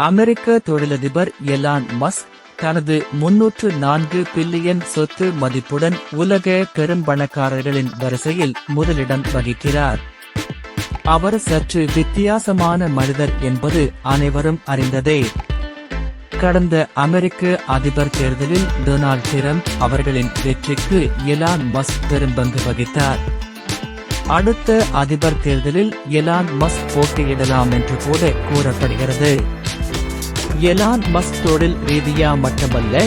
அமெரிக்க தொழிலதிபர் Elon Musk தனது முன்னூற்று நான்கு பில்லியன் சொத்து மதிப்புடன் உலக பெரும்பணக்காரர்களின் வரிசையில் முதலிடம் வகிக்கிறார். அவர் சற்று வித்தியாசமான மனிதர் என்பது அனைவரும் அறிந்ததே. கடந்த அமெரிக்க அதிபர் தேர்தலில் டொனால்ட் டிரம்ப் அவர்களின் வெற்றிக்கு எலான் மஸ்க் பெரும்பங்கு வகித்தார். அடுத்த அதிபர் தேர்தலில் எலான் மஸ்க் போட்டியிடலாம் என்று கூட கூறப்படுகிறது. எலான் மஸ்க் தொழில் ரீதியா மட்டுமல்ல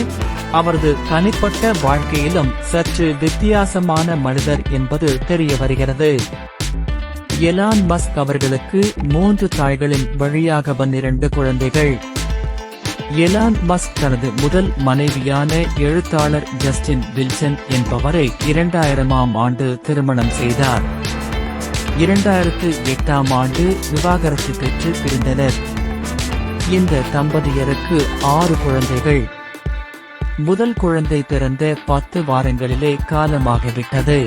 அவரது தனிப்பட்ட வாழ்க்கையிலும் சற்று வித்தியாசமான மனிதர் என்பது தெரிய வருகிறது. எலான் மஸ்க் அவர்களுக்கு மூன்று தாய்களின் வழியாக பன்னிரண்டு குழந்தைகள். எலான் மஸ்க் தனது முதல் மனைவியான எழுத்தாளர் ஜஸ்டின் வில்சன் என்பவரை இரண்டாயிரமாம் ஆண்டு திருமணம் செய்தார். இரண்டாயிரத்து எட்டாம் ஆண்டு விவாகரத்து பெற்று பிரிந்தனர். இந்த தம்பதியருக்கு ஆறு குழந்தைகள். முதல் குழந்தை பிறந்த பத்து வாரங்களிலே காலமாகிவிட்டது.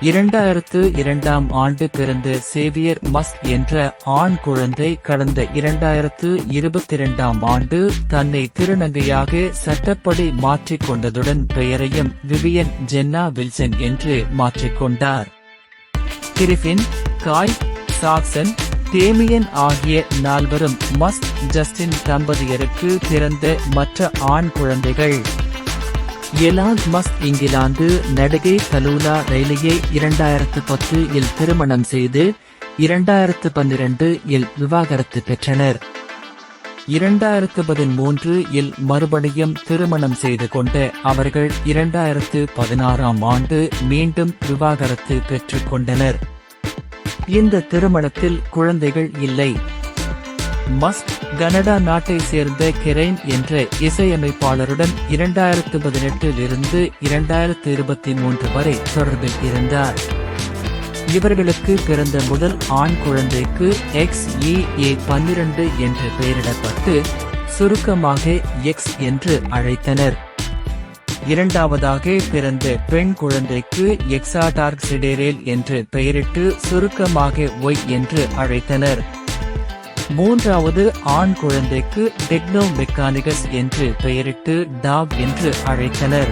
இரண்டாயிரத்து இரண்டாம் ஆண்டு பிறந்த சேவியர் மஸ்க் என்ற ஆண் குழந்தை கடந்த இரண்டாயிரத்து இருபத்தி இரண்டாம் ஆண்டு தன்னை திருநங்கையாக சட்டப்படி மாற்றிக்கொண்டதுடன் பெயரையும் விவியன் ஜென்னா வில்சன் என்று மாற்றிக்கொண்டார் கிரிஃபின் காய் சாக்சன் டேமியன் ஆகிய நால்வரும் மஸ்க் ஜஸ்டின் தம்பதியருக்கு பிறந்த மற்ற ஆண் குழந்தைகள். எலான் மஸ்க் இங்கிலாந்து நடிகை கலூலா ரெய்லியை இரண்டாயிரத்து பத்து இல் திருமணம் செய்து இரண்டாயிரத்து பன்னிரண்டு இல் விவாகரத்து பெற்றனர். இரண்டாயிரத்து பதிமூன்று இல் மறுபடியும் திருமணம் செய்து கொண்ட அவர்கள் இரண்டாயிரத்து பதினாறாம் ஆண்டு மீண்டும் விவாகரத்து பெற்றுக்கொண்டனர் இந்த திருமணத்தில் குழந்தைகள் இல்லை. மஸ்க் கனடா நாட்டை சேர்ந்த கெரைன் என்ற இசையமைப்பாளருடன் இரண்டாயிரத்து பதினெட்டில் இருந்து இரண்டாயிரத்து இருபத்தி மூன்று வரை தொடர்பில் இருந்தார். இவர்களுக்கு பிறந்த முதல் ஆண் குழந்தைக்கு எக்ஸ் இஏ ஏ பன்னிரண்டு என்று பெயரிடப்பட்டு சுருக்கமாக எக்ஸ் என்று அழைத்தனர். இரண்டாவதாக பிறந்த பெண் குழந்தைக்கு எக்ஸாடார்க் சிடேரேல் என்று பெயரிட்டு சுருக்கமாக ஒய் என்று அழைத்தனர். மூன்றாவது ஆண் குழந்தைக்கு டெக்னோ மெக்கானிகஸ் என்று பெயரிட்டு டாக் என்று அழைத்தனர்.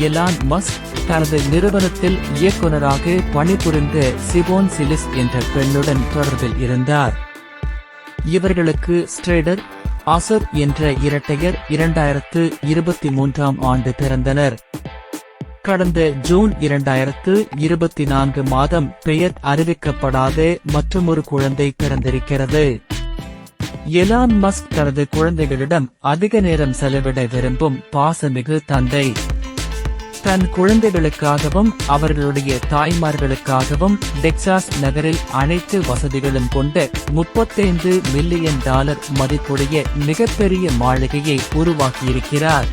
எலான் மஸ்க் தனது நிறுவனத்தில் இயக்குநராக பணிபுரிந்த சிபோன் சிலிஸ் என்ற பெண்ணுடன் தொடர்பில் இருந்தார். இவர்களுக்கு ஸ்ட்ரேடர் அசர் என்ற இரட்டையர் இரண்டாயிரத்து இருபத்தி மூன்றாம் ஆண்டு பிறந்தனர். கடந்த ஜூன் இரண்டாயிரத்து இருபத்தி நான்கு மாதம் பெயர் அறிவிக்கப்படாத மற்றொரு குழந்தை பிறந்திருக்கிறது. எலான் மஸ்க் தனது குழந்தைகளிடம் அதிக நேரம் செலவிட விரும்பும் பாசமிகு தந்தை. தன் குழந்தைகளுக்காகவும் அவர்களுடைய தாய்மார்களுக்காகவும் டெக்சாஸ் நகரில் அனைத்து வசதிகளும் கொண்ட முப்பத்தைந்து மில்லியன் டாலர் மதிப்புடைய மிகப்பெரிய மாளிகையை உருவாக்கியிருக்கிறார்.